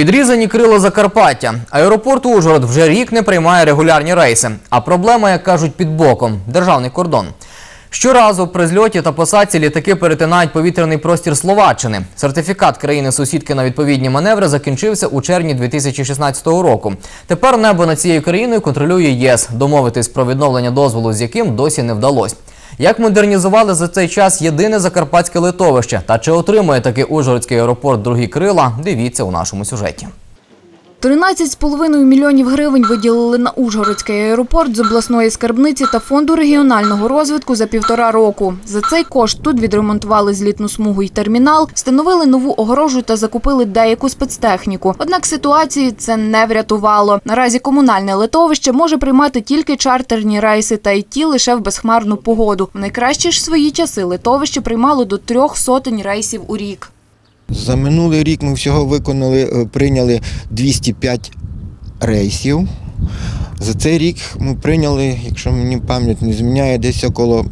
Підрізані крила Закарпаття. Аеропорт Ужгород вже рік не приймає регулярні рейси. А проблема, як кажуть, під боком державний кордон. Щоразу при зльоті та посадці літаки перетинають повітряний простір Словаччини. Сертифікат країни-сусідки на відповідні маневри закінчився у червні 2016 року. Тепер небо над цією країною контролює ЄС. Домовитись про відновлення дозволу, з яким досі не вдалося. Як модернізували за цей час єдине закарпатське литовище та чи отримує таки Ужгородський аеропорт другі крила? Дивіться у нашому сюжеті. 13,5 мільйонів гривень виділили на Ужгородський аеропорт з обласної скарбниці та фонду регіонального розвитку за півтора року. За цей кошт тут відремонтували злітну смугу й термінал, встановили нову огорожу та закупили деяку спецтехніку. Однак ситуації це не врятувало. Наразі комунальне литовище може приймати тільки чартерні рейси та й ті лише в безхмарну погоду. В найкращі ж свої часи литовище приймало до трьох сотень рейсів у рік. За минулий рік ми всього виконали, е, прийняли 205 рейсів. За цей рік ми прийняли, якщо мені пам'ять не зміняє, десь около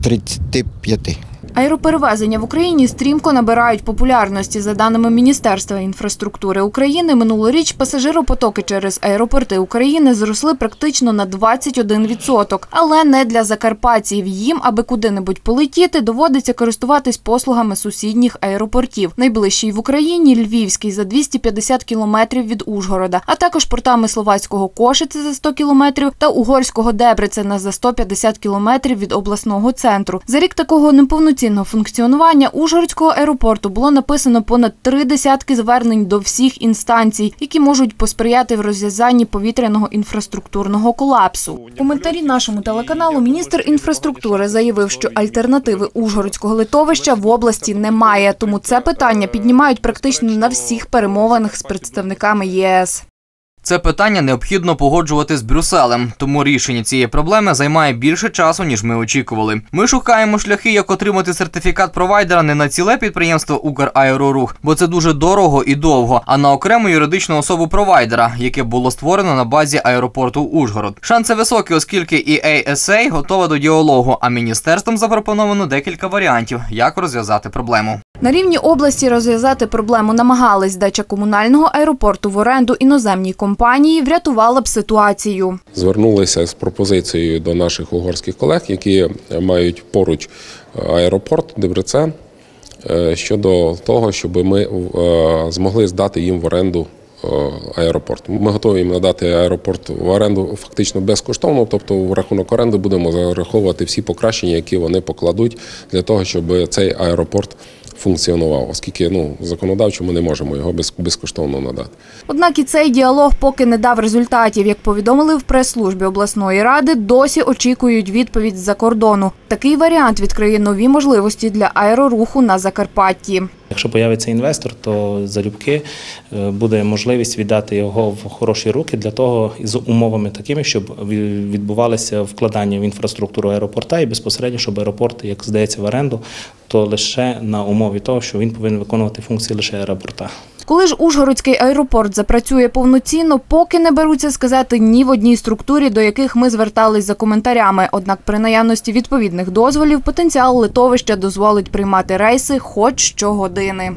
35. Аероперевезення в Україні стрімко набирають популярності. За даними Міністерства інфраструктури України, минулоріч пасажиропотоки через аеропорти України зросли практично на 21%. Але не для закарпатців. Їм, аби куди-небудь полетіти, доводиться користуватись послугами сусідніх аеропортів. Найближчий в Україні Львівський за 250 кілометрів від Ужгорода, а також портами словацького Кошице за 100 кілометрів та угорського Дебрецена за 150 кілометрів від обласного центру. За рік такого неповноцінного функціонування Ужгородського аеропорту було написано понад три десятки звернень до всіх інстанцій, які можуть посприяти в розв'язанні повітряного інфраструктурного колапсу. У коментарі нашому телеканалу міністр інфраструктури заявив, що альтернативи Ужгородського литовища в області немає, тому це питання піднімають практично на всіх перемовинах з представниками ЄС. Це питання необхідно погоджувати з Брюсселем, тому рішення цієї проблеми займає більше часу, ніж ми очікували. Ми шукаємо шляхи, як отримати сертифікат провайдера не на ціле підприємство Украерорух, бо це дуже дорого і довго, а на окрему юридичну особу провайдера, яке було створено на базі аеропорту Ужгород. Шанси високі, оскільки і ASA готова до діалогу, а міністерством запропоновано декілька варіантів, як розв'язати проблему. На рівні області розв'язати проблему намагались. Здача комунального аеропорту в оренду іноземній компанії врятувала б ситуацію. звернулися з пропозицією до наших угорських колег, які мають поруч аеропорт Дебрецен, е, щодо того, щоб ми е, змогли здати їм в оренду е, аеропорт. Ми готові їм надати аеропорт в оренду фактично безкоштовно, тобто в рахунок оренди будемо зараховувати всі покращення, які вони покладуть для того, щоб цей аеропорт функціонував, оскільки ну законодавчо ми не можемо його без- безкоштовно надати. Однак і цей діалог поки не дав результатів. Як повідомили в прес-службі обласної ради, досі очікують відповідь з-за кордону. Такий варіант відкриє нові можливості для аероруху на Закарпатті. Якщо появиться інвестор, то залюбки е, буде можливість віддати його в хороші руки для того з умовами такими, щоб ві- відбувалося вкладання в інфраструктуру аеропорта і безпосередньо, щоб аеропорт, як здається, в оренду, то лише на умові того, що він повинен виконувати функції лише аеропорта. Коли ж Ужгородський аеропорт запрацює повноцінно, поки не беруться сказати ні в одній структурі, до яких ми звертались за коментарями. Однак при наявності відповідних дозволів потенціал литовища дозволить приймати рейси хоч щогодини.